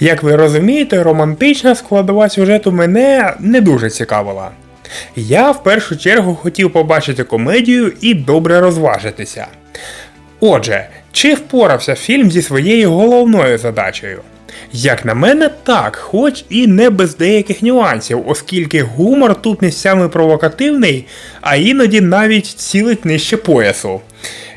Як ви розумієте, романтична складова сюжету мене не дуже цікавила. Я в першу чергу хотів побачити комедію і добре розважитися. Отже, чи впорався фільм зі своєю головною задачею? Як на мене, так, хоч і не без деяких нюансів, оскільки гумор тут місцями провокативний, а іноді навіть цілить нижче поясу.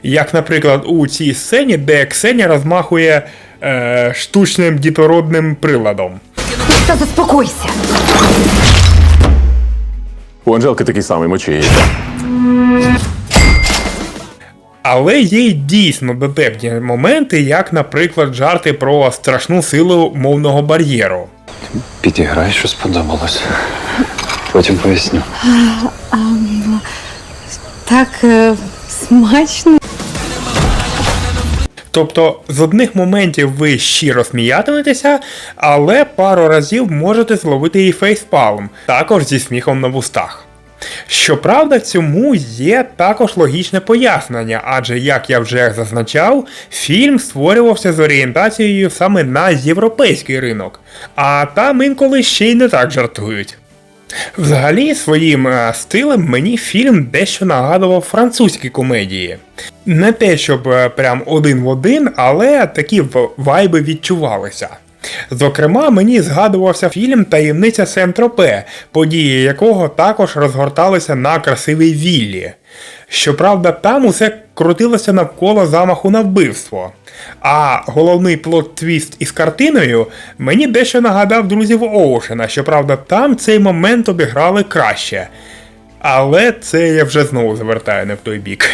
Як, наприклад, у цій сцені, де Ксеня розмахує е, штучним дітородним приладом. Та заспокойся. У Анжелки такий самий мочий. Але є й дійсно дотепні моменти, як, наприклад, жарти про страшну силу мовного бар'єру. Підіграй, що сподобалось. Потім поясню. Так е, смачно. Тобто з одних моментів ви щиро сміятиметеся, але пару разів можете зловити і фейспалм, також зі сміхом на вустах. Щоправда, цьому є також логічне пояснення, адже, як я вже зазначав, фільм створювався з орієнтацією саме на європейський ринок, а там інколи ще й не так жартують. Взагалі, своїм е, стилем мені фільм дещо нагадував французькі комедії. Не те, щоб е, прям один в один, але такі вайби відчувалися. Зокрема, мені згадувався фільм Таємниця Сен-Тропе, події якого також розгорталися на красивій віллі. Щоправда, там усе крутилося навколо замаху на вбивство. А головний плот-твіст із картиною мені дещо нагадав друзів Оушена, щоправда, там цей момент обіграли краще. Але це я вже знову завертаю не в той бік.